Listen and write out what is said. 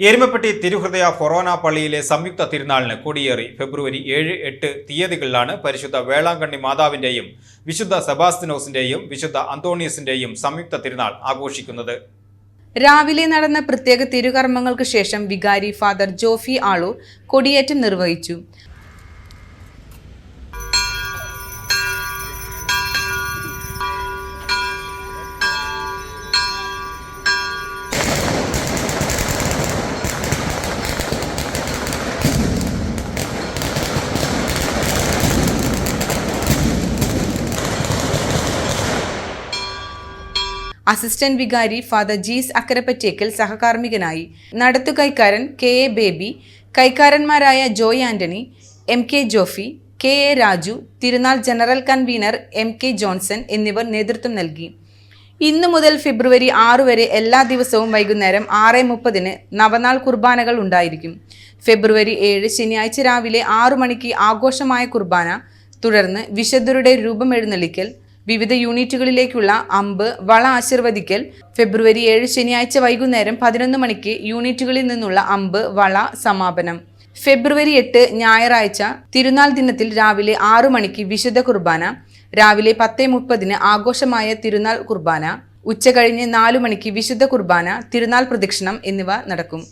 എരുമപ്പെട്ടി തിരുഹൃദയ ഫൊറോന പള്ളിയിലെ സംയുക്ത തിരുനാളിന് കൊടിയേറി ഫെബ്രുവരി ഏഴ് എട്ട് തീയതികളിലാണ് പരിശുദ്ധ വേളാങ്കണ്ണി മാതാവിന്റെയും വിശുദ്ധ സെബാസ്തിനോസിന്റെയും വിശുദ്ധ അന്തോണിയസിന്റെയും സംയുക്ത തിരുനാൾ ആഘോഷിക്കുന്നത്. രാവിലെ നടന്ന പ്രത്യേക തിരുകർമ്മങ്ങൾക്ക് ശേഷം വികാരി ഫാദർ ജോഫി ആളൂർ കൊടിയേറ്റം നിർവഹിച്ചു. അസിസ്റ്റന്റ് വികാരി ഫാദർ ജീസ് അക്കരപ്പറ്റേക്കൽ സഹകാർമ്മികനായി. നടത്തുകൈക്കാരൻ K A Baby കൈക്കാരന്മാരായ Joy Antony M K Jofy K A Raju Thirunal general convener M K Johnson എന്നിവർ നേതൃത്വം നൽകി. ഇന്നു മുതൽ ഫെബ്രുവരി ആറ് വരെ എല്ലാ ദിവസവും വൈകുന്നേരം ആറ് മുപ്പതിന് നവനാൾ കുർബാനകൾ ഉണ്ടായിരിക്കും. ഫെബ്രുവരി ഏഴ് ശനിയാഴ്ച രാവിലെ ആറു മണിക്ക് ആഘോഷമായ കുർബാന തുടർന്ന് വിശുദ്ധരുടെ രൂപം എഴുന്നള്ളിക്കൽ വിവിധ യൂണിറ്റുകളിലേക്കുള്ള അമ്പ് വള ആശീർവദിക്കൽ ഫെബ്രുവരി ഏഴ് ശനിയാഴ്ച വൈകുന്നേരം പതിനൊന്ന് മണിക്ക് യൂണിറ്റുകളിൽ നിന്നുള്ള അമ്പ് വള സമാപനം. ഫെബ്രുവരി എട്ട് ഞായറാഴ്ച തിരുനാൾ ദിനത്തിൽ രാവിലെ ആറു മണിക്ക് വിശുദ്ധ കുർബാന രാവിലെ പത്ത് മുപ്പതിന് ആഘോഷമായ തിരുനാൾ കുർബാന ഉച്ച കഴിഞ്ഞ് നാലു മണിക്ക് വിശുദ്ധ കുർബാന തിരുനാൾ പ്രദക്ഷിണം എന്നിവ നടക്കും.